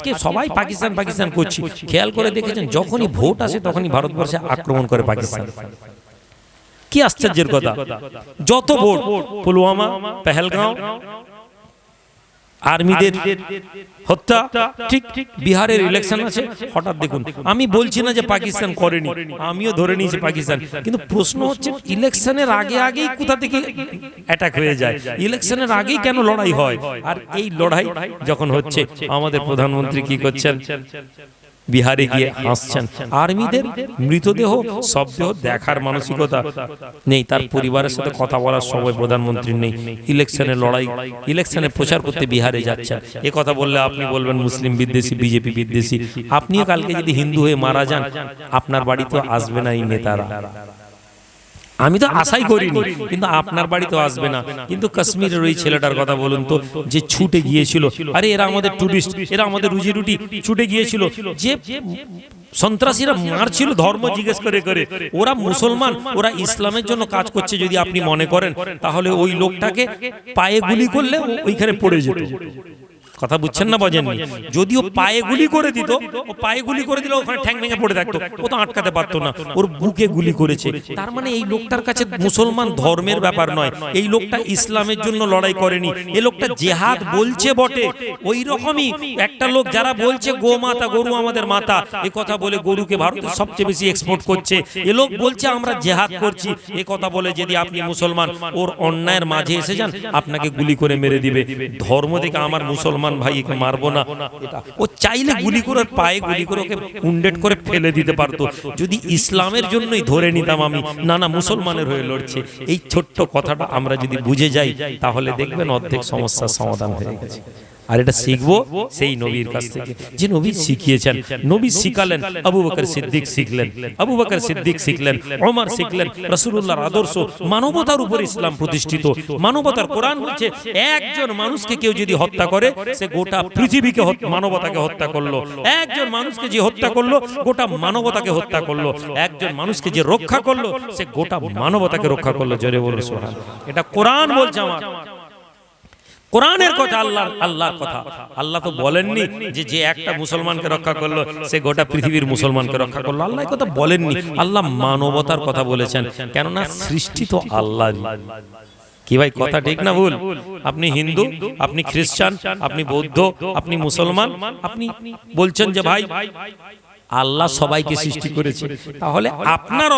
আজকে সবাই পাকিস্তান পাকিস্তান করছি। খেয়াল করে দেখেছেন যখনই ভোট আসে তখনই ভারতবর্ষে আক্রমণ করে পাকিস্তান। কি আশ্চর্যের কথা। যত ভোট পুলওয়ামা পেহেলগাঁও আর্মিদের হত্যা? ঠিক বিহারের ইলেকশন আছে, হঠাৎ দেখুন, আমি বলছি না যে পাকিস্তান করেনি, আমিও ধরে নিয়েছি পাকিস্তান, কিন্তু প্রশ্ন হচ্ছে ইলেকশনের আগে আগেই কোথা থেকে অ্যাটাক হয়ে যায়? ইলেকশনের আগেই কেন লড়াই হয়? আর এই লড়াই যখন হচ্ছে, আমাদের প্রধানমন্ত্রী কি করছেন? বিহারে গিয়ে হাসছেন আর্মিদের মৃতদেহ শব্দেহ দেখার মানসিকতা নেই। তার পরিবারের সাথে কথা বলার সময় প্রধানমন্ত্রী নেই। ইলেকশনের লড়াই ইলেকশনে প্রচার করতে বিহারে যাচ্ছেন। এ কথা বললে আপনি বলবেন মুসলিম বিদ্বেষী বিজেপি বিদ্বেষী। আপনিও কালকে যদি হিন্দু হয়ে মারা যান আপনার বাড়িতে আসবে না এই নেতারা। আমি তো আশাই করিনি কিন্তু আপনার বাড়িতেও আসবে না। কিন্তু কাশ্মীরের ওই ছেলেটার কথা বলুন তো যে ছুটে গিয়েছিল। আরে এরা আমাদের টুরিস্ট এরা আমাদের রুজি রুটি ছুটে গিয়েছিল। যে সন্ত্রাসীরা মারছিল ধর্ম জিজ্ঞেস করে করে। ওরা মুসলমান ওরা ইসলামের জন্য কাজ করছে যদি আপনি মনে করেন তাহলে ওই লোকটাকে পায়ে গুলি করলে ওইখানে পড়ে যেত। কথা বুঝছেন না বোঝেননি? যদিও পায়ে গুলি করে দিত ও পায়ে গুলি করে দিলে ওখানে ঠ্যাং ভেঙে পড়ে থাকতো। ও তো আটকাতে পারতো না। ওর বুকে গুলি করেছে। তার মানে এই লোকটার কাছে মুসলমান ধর্মের ব্যাপার নয়। এই লোকটা ইসলামের জন্য লড়াই করেনি। এই লোকটা জেহাদ বলছে বটে। ওই রকমই একটা লোক যারা বলছে গো মাতা গরু আমাদের মাতা এই কথা বলে গরুকে ভারতের সবচেয়ে বেশি এক্সপোর্ট করছে। এ লোক বলছে আমরা জেহাদ করছি। এ কথা বলে যদি আপনি মুসলমান ওর অন্যায়ের মাঝে এসে যান আপনাকে গুলি করে মেরে দিবে ধর্ম থেকে আমার মুসলমান ভাই একে মারবো না। ও চাইলে গুলি করে পায়ে গুলি করে ওকে উন্ডেট করে ফেলে দিতে পারতো। যদি ইসলামের জন্যই ধরে নিতাম আমি না না মুসলমানের হয়ে লড়ছে। এই ছোট্ট কথাটা আমরা যদি বুঝে যাই, তাহলে দেখবেন অর্ধেক সমস্যার সমাধান হয়ে গেছে। আর এটা শিখব সেই নবীর কাছ থেকে। যে নবী শিখিয়েছেন নবী শিখালেন আবু বকর সিদ্দিক শিখলেন আবু বকর সিদ্দিক শিখলেন ওমর শিখলেন রাসূলুল্লাহর আদর্শ মানবতার উপর ইসলাম প্রতিষ্ঠিত। মানবতার কোরআন বলছে একজন মানুষকে কেউ যদি হত্যা করে সে গোটা পৃথিবীকে মানবতাকে হত্যা করল। একজন মানুষকে যে হত্যা করল গোটা মানবতাকে হত্যা করল। একজন মানুষকে যে রক্ষা করল সে গোটা মানবতাকে রক্ষা করল জোরে বলুন সুবহান এটা কোরআন বলছে আমার কোরআনের কথা আল্লাহ আল্লাহর কথা। আল্লাহ তো বলেননি যে যে একটা মুসলমানকে রক্ষা করল সে গোটা পৃথিবীর মুসলমানকে রক্ষা করল। আল্লাহ কথা বলেননি। আল্লাহ মানবতার কথা বলেছেন। কেননা সৃষ্টি তো আল্লাহ। কি ভাই কথা ঠিক না ভুল? আপনি হিন্দু আপনি খ্রিস্টান আপনি বৌদ্ধ আপনি মুসলমান আপনি বলছেন যে ভাই আল্লাহ সবাইকে সৃষ্টি করেছে। তাহলে আপনার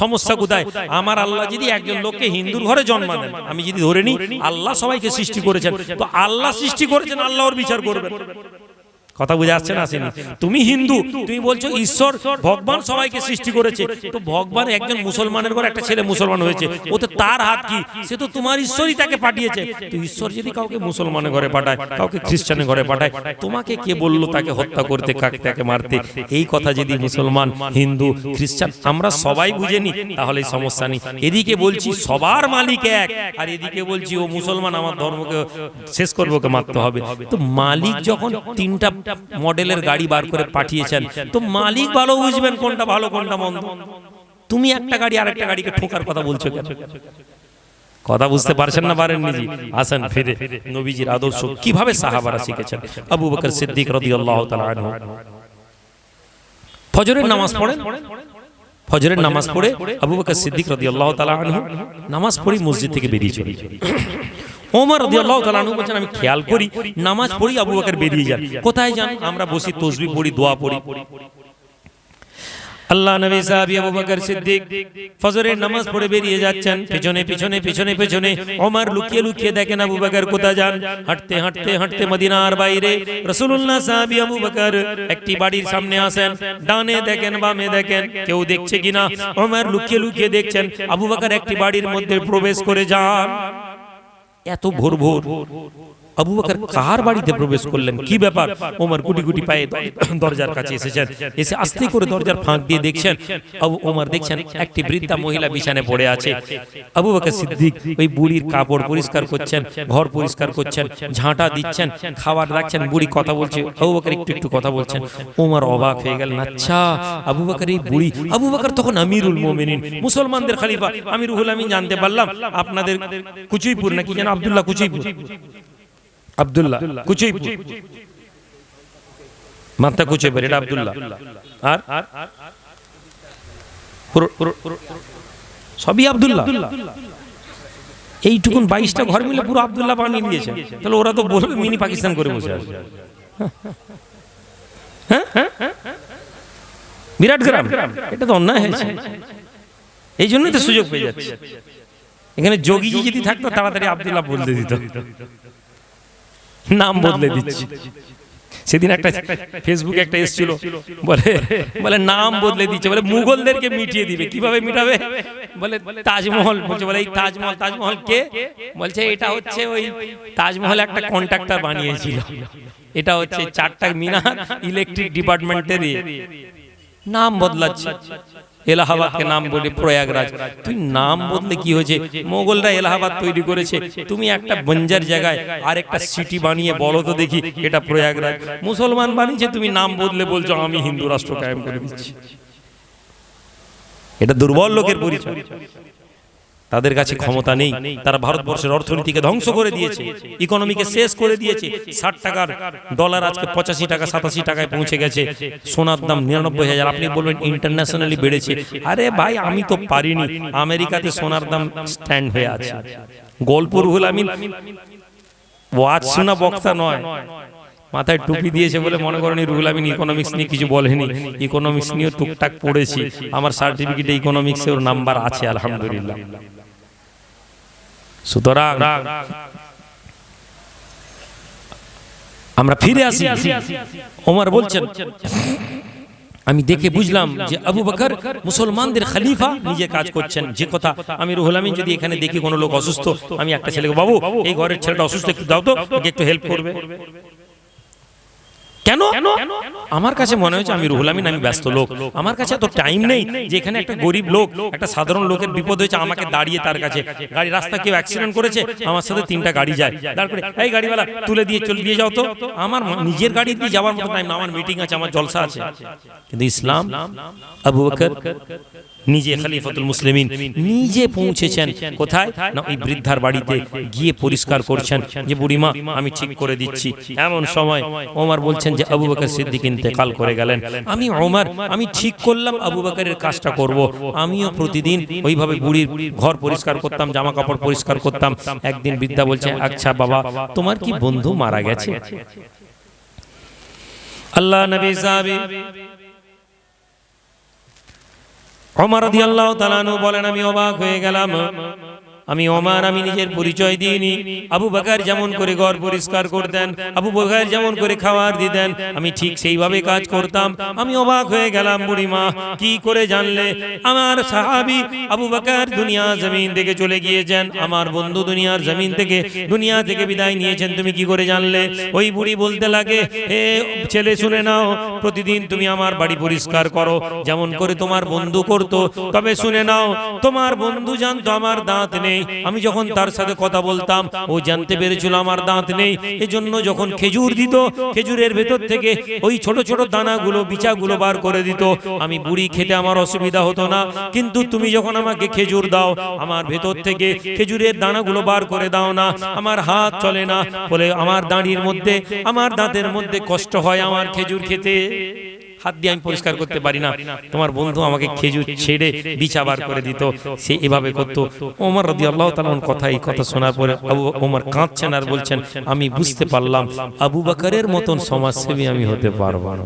সমস্যা কোথায়? আমার আল্লাহ যদি একজন লোককে হিন্দুর ঘরে জন্মালেন আমি যদি ধরে নিই আল্লাহ সবাইকে সৃষ্টি করেছেন। তো আল্লাহ সৃষ্টি করেছেন আল্লাহর ওর বিচার করবেন। কথা বুঝে আসছে না আসেনি তুমি হিন্দু, তুমি বলছো ঈশ্বর ভগবান সবাইকে সৃষ্টি করেছে। তো ভগবান একজন মুসলমানের ঘরে একটা ছেলে মুসলমান হয়েছে। ও তো তার হাত কি? সে তো তোমার ঈশ্বরই তাকে পাঠিয়েছে। তো ঈশ্বর যদি কাউকে মুসলমানের ঘরে পাঠায়, কাউকে খ্রিস্টানের ঘরে পাঠায়, তোমাকে কে বলল তাকে হত্যা করতে, কাকে, তাকে মারতে? এই কথা যদি মুসলমান, হিন্দু, খ্রিস্টান আমরা সবাই বুঝে নি, তাহলে সমস্যা নেই। এদিকে বলছি সবার মালিক এক, আর এদিকে বলছি ও মুসলমান, আমার ধর্মকে শেষ করব, ওকে মারতে হবে। তো মালিক যখন তিনটা মডেলের গাড়ি বার করে পাঠিয়েছেন। তো মালিক ভালো বুঝবেন কোনটা ভালো কোনটা মন্দ। তুমি একটা গাড়ি আর একটা গাড়িকে ঠোকার কথা বলছো কেন? কথা বুঝতে পারছেন না পারেন নিজে আসেন ফিরে। নবীজির আদর্শ কীভাবে সাহাবারা শিখেছেন? আবু বকর সিদ্দিক রাদিয়াল্লাহু তাআলা আনহু। ফজরের নামাজ পড়েন? ফজরের নামাজ পড়ে আবু বকর সিদ্দিক রাদিয়াল্লাহু তাআলা আনহু নামাজ পড়ে মসজিদ থেকে বেরিয়ে চলে ওমর রাদিয়াল্লাহু তাআলা আনহু বলেন আমি খেয়াল করি নামাজ পড়ি আবু বকর বেরিয়ে যান। কোথায় যান? আমরা বসি তসবিহ পড়ি দোয়া পড়ি। আল্লাহ নবী সাহাবী আবু বকর সিদ্দিক ফজরের নামাজ পড়ে বেরিয়ে যাচ্ছেন। পিছনে পিছনে পিছনে পিছনে ওমর লুকিয়ে লুকিয়ে দেখেন আবু বকর কোথায় যান? হাঁটতে হাঁটতে হাঁটতে মদিনার বাইরে রাসূলুল্লাহ সাহাবী আবু বকর একটি বাড়ির সামনে আসেন ডানে দেখেন বামে দেখেন কেউ দেখছে কিনা? ওমর লুকিয়ে লুকিয়ে দেখছেন আবু বকর একটি বাড়ির মধ্যে প্রবেশ করে যান এত ভোর। ভোর। আবু বকর কার বাড়িতে প্রবেশ করলেন? কি ব্যাপার? ওমর গুটি গুটি পায়ে দরজার কাছে এসেছেন। এসে আস্তে করে দরজার ফাঁক দিয়ে দেখছেন আবু ওমর দেখছেন একটি বৃদ্ধা মহিলা বিছানে পড়ে আছে। আবু বকর সিদ্দিক ওই বুড়ির কাপড় পরিষ্কার করছেন ঘর পরিষ্কার করছেন ঝাঁটা দিচ্ছেন খাবার রাখছেন বুড়ি কথা বলছে আবু বকর একটু একটু কথা বলছেন ওমর অবাক হয়ে গেলেন আচ্ছা আবু বকর এই বুড়ি আবু বকর তখন আমিরুল মোমিনিন মুসলমানদের খলিফা। আমি রুহুল আমিন জানতে পারলাম আপনাদের কুচুইপুর নাকি যেন আব্দুল্লাহ কুচুইপুর আব্দুল্লাহ কুচুইপুর। মাথা কুচে বের এটা আব্দুল্লাহ। আর? সবই আব্দুল্লাহ। এইটুকুন বাইশটা ঘর মিলে পুরো আব্দুল্লাহ বানিয়ে দিয়েছে। তাহলে ওরা তো বলবে মিনি পাকিস্তান করে বসে আছে। হ্যাঁ? বিরাট গ্রাম। এটা তো অন্যায় হয়েছে। এই জন্যই তো সুযোগ পেয়ে যাচ্ছে। এখানে যোগীজি যদি থাকতো তাড়াতাড়ি আব্দুল্লাহ বদলে দিত। নাম বদলে দিচ্ছি। সেদিন একটা ফেসবুকে একটা এসেছিল বলে বলে নাম বদলে দিচ্ছে বলে মুঘলদেরকে মিটিয়ে দিবে কীভাবে মিটাবে? বলে তাজমহল বলছে বলে এই তাজমহল তাজমহল কে? বলছে এটা হচ্ছে ওই তাজমহল একটা কন্ট্রাক্টর বানিয়েছিল। এটা হচ্ছে চারটা মিনার ইলেকট্রিক ডিপার্টমেন্টের নাম বদলাচ্ছে। এলাহাবাদকে নাম বলে প্রয়াগরাজ। তুই নাম বদলে কি হয়েছে? মোগলরা এলাহাবাদ তৈরি করেছে। তুমি একটা বঞ্জার জায়গায় আর একটা সিটি বানিয়ে বলো তো দেখি এটা প্রয়াগরাজ। মুসলমান বানিয়েছে, তুমি নাম বদলে বলছো, আমি হিন্দু রাষ্ট্র কায়েম করে দিচ্ছি। এটা দুর্বল লোকের পরিচয়। তাদের কাছে ক্ষমতা নেই। তারা ভারতবর্ষের অর্থনীতিকে ধ্বংস করে দিয়েছে। ইকোনমিকে শেষ করে দিয়েছে। ষাট টাকার ডলার আজকে পঁচাশি টাকা সাতাশি টাকায় পৌঁছে গেছে। সোনার দাম নিরানব্বই হাজার। আপনি বলবেন ইন্টারন্যাশনালি বেড়েছে। আরে ভাই আমি তো পারিনি। আমেরিকাতে সোনার দাম স্ট্যান্ড হয়ে আছে। গল্প রুহুল আমিন। ওয়াজ শোনা বক্তা নয়। মাথায় টুপি দিয়েছে বলে মনে করেন রুহুল আমিন ইকোনমিক্স নিয়ে কিছু বলেনি। ইকোনমিক্স নিয়ে টুকটাক পড়েছি। আমার সার্টিফিকেটে ইকোনমিক্সে ওর নাম্বার আছে আলহামদুলিল্লাহ। সুতরাং আমরা ফিরে আসি। ওমর বলছেন আমি দেখে বুঝলাম যে আবু বকর মুসলমানদের খলিফা নিজে কাজ করছেন। যে কথা আমি রুহুল আমিন যদি এখানে দেখি কোনো লোক অসুস্থ আমি একটা ছেলেকে বাবু এই ঘরের ছেলেটা অসুস্থ একটু দাও তো একটু হেল্প করবে। কেন? আমার কাছে মনে হয়েছে আমি রুহুল আমিন আমি ব্যস্ত লোক। আমার কাছে এত টাইম নেই যে এখানে একটা গরিব লোক একটা সাধারণ লোকের বিপদ হয়েছে আমাকে দাঁড়িয়ে তার কাছে। গাড়ি রাস্তা কেউ অ্যাক্সিডেন্ট করেছে আমার সাথে তিনটা গাড়ি যায়। তারপরে এই গাড়িওয়ালা তুলে দিয়ে চলে দিয়ে যাও তো। আমার নিজের গাড়ি দিয়ে যাওয়ার মতো টাইম আমার মিটিং আছে আমার জলসা আছে। কিন্তু ইসলাম আবু বকর নিজে খলিফাতুল মুসলিমিন নিজে পৌঁছেছেন। কোথায়? না ওই বৃদ্ধার বাড়িতে গিয়ে পরিষ্কার করছেন যে বুড়িমা আমি ঠিক করে দিচ্ছি। এমন সময় ওমর বলছেন যে আবু বকর সিদ্দিক ইন্তেকাল করে গেলেন। আমি ওমর আমি ঠিক করলাম আবু বকরের কাজটা করব। আমিও প্রতিদিন ওইভাবে বুড়ির ঘর পরিষ্কার করতাম জামা কাপড় পরিষ্কার করতাম। একদিন বৃদ্ধা বলছে আচ্ছা বাবা তোমার কি বন্ধু মারা গেছে? আল্লাহ নবী সাহাবী ওমর রাদিয়াল্লাহু তাআলা বলেন আমি অবাক হয়ে গেলাম। আমি ওমর আমি নিজের পরিচয় দিইনি। আবু বাকার যেমন করে ঘর পরিষ্কার করতেন, আবু বকর যেমন করে খাবার দিতেন, আমি ঠিক সেইভাবে কাজ করতাম। আমি অবাক হয়ে গেলাম বুড়িমা কি করে জানলে? আমার সাহাবী আবু বাকার দুনিয়া জমিন থেকে চলে গিয়েছেন, আমার বন্ধু দুনিয়ার জমিন থেকে, দুনিয়া থেকে বিদায় নিয়েছেন, তুমি কি করে জানলে? ওই বুড়ি বলতে লাগে, হে ছেলে, শুনে নাও, প্রতিদিন তুমি আমার বাড়ি পরিষ্কার করো, যেমন করে তোমার বন্ধু করতো, তবে শুনে নাও, তোমার বন্ধু জানতো, আমার দাঁত নেই আমি যখন তার সাথে কথা বলতাম, ও জানতে পেরেছিল আমার দাঁত নেই। এজন্য যখন খেজুর দিত, খেজুরের ভেতর থেকে ওই ছোট ছোট দানাগুলো, বিচাগুলো বার করে দিত। আমি বুড়ি খেতে আমার অসুবিধা হতো না। কিন্তু তুমি যখন আমাকে খেজুর দাও, আমার ভেতর থেকে খেজুরের দানাগুলো বার করে দাও না। আমার হাত চলে না। বলে, আমার দাঁড়ির মধ্যে, আমার দাঁতের মধ্যে কষ্ট হয় আমার খেজুর খেতে। হাত দিয়ে আমি পরিষ্কার করতে পারি না। তোমার বন্ধু আমাকে খেজুর ছেড়ে বিছা বার করে দিত। সে এভাবে করতো। ওমর রদি আল্লাহ তালন কথা এই কথা শোনার পরে আবু ওমর কাঁদছেন আর বলছেন আমি বুঝতে পারলাম আবু বাকারের মতন সমাজসেবী আমি হতে পারব না।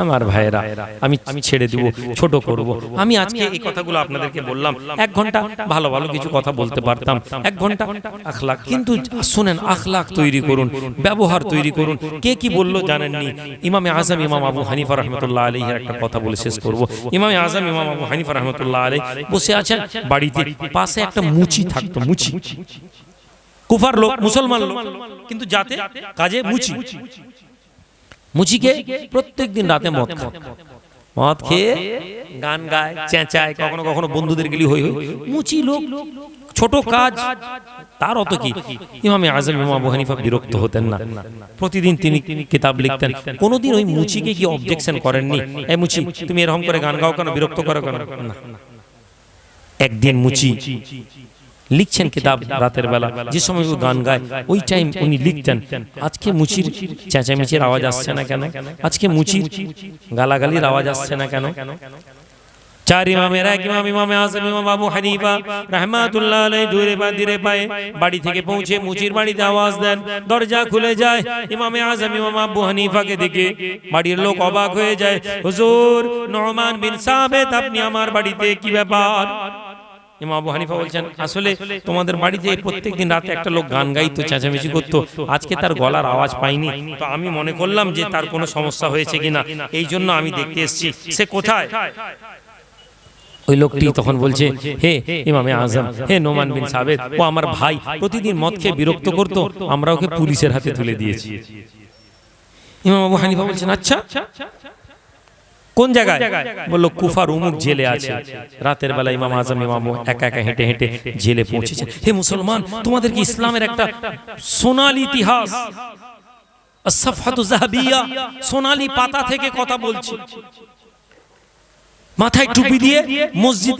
আমার ভাইয়েরা, আমি আমি ছেড়ে দিব, ছোট করব। আমি আজকে এই কথাগুলো আপনাদেরকে বললাম। এক ঘণ্টা ভালো ভালো কিছু কথা বলতে পারতাম, এক ঘণ্টা আখলাক। কিন্তু শুনেন, আখলাক তৈরি করুন, ব্যবহার তৈরি করুন। কে কি বলল জানেননি? ইমামে আজম, ইমাম আবু হানিফা রহমতুল্লাহ আলী একটা কথা বলে শেষ করব। ইমামে আজম, ইমাম আবু হানিফা রহমতুল্লাহ আলী বসে আছেন বাড়িতে, পাশে একটা মুচি থাকতো, মুচি। কুফার লোক, মুসলমান লোক, কিন্তু যাতে কাজে মুচি। মুচিকে প্রত্যেক দিন রাতে মদ খায়। মদ খেয়ে। গান গায় চেঁচায় কখনো কখনো বন্ধুদের গেলি হই হই। মুচি লোক ছোট কাজ তার অত কি? ইমামে আজম ইমাম আবু হানিফা বিরক্ত হতেন না। প্রতিদিন তিনি কিতাব লিখতেন। কোনোদিন ওই মুচিকে কি অবজেকশন করেননি? এই মুচি তুমি এরকম করে গান গাও কেন? বিরক্ত করো কেন? না। একদিন মুচি। লিখছেন কিতাব রাতের বেলা। যে সময় ও গান গায়, ওই টাইম উনি লিখতেন। আজকে মুচির চেঁচামেচির আওয়াজ আসছে না কেন? আজকে মুচির গালাগালির আওয়াজ আসছে না কেন? চার ইমামের এক ইমাম, ইমামে ইমাম হানিফা রহমাতুল্লাহ দূরে ধীরে পায়ে বাড়ি থেকে পৌঁছে মুচির বাড়িতে আওয়াজ দেন। দরজা খুলে যায়, ইমামে আজম, ইমাম আবু হানিফাকে দেখে বাড়ির লোক অবাক হয়ে যায়, হুজুর নোমান বিন সাবেত, আপনি আমার বাড়িতে কি ব্যাপার? ইমাম আবু হানিফা বলছেন আসলে তোমাদের বাড়িতে প্রত্যেকদিন রাতে একটা লোক গান গাইতো চেঁচামেচি করতো। আজকে তার গলার আওয়াজ পাইনি। তো আমি মনে করলাম যে তার কোনো সমস্যা হয়েছে কিনা। এই জন্য আমি দেখতে এসেছি। সে কোথায়? ওই লোকটি তখন বলছে হে ইমামে আজম হে নোমান বিন সাবেদ ও আমার ভাই প্রতিদিন মদ খেয়ে বিরক্ত করতো আমরা ওকে পুলিশের হাতে তুলে দিয়েছি। ইমাম আবু হানিফা বলছেন আচ্ছা। কোন জায়গায়? বলল কুফার উমুক জেলে আছে। রাতের বেলা ইমাম আজম ইমাম একা একা হেঁটে হেঁটে জেলে পৌঁছেছে। হে মুসলমান তোমাদের কি ইসলামের একটা সোনালি ইতিহাস? সোনালি পাতা থেকে কথা বলছি। মাথায় টুপি দিয়ে মসজিদ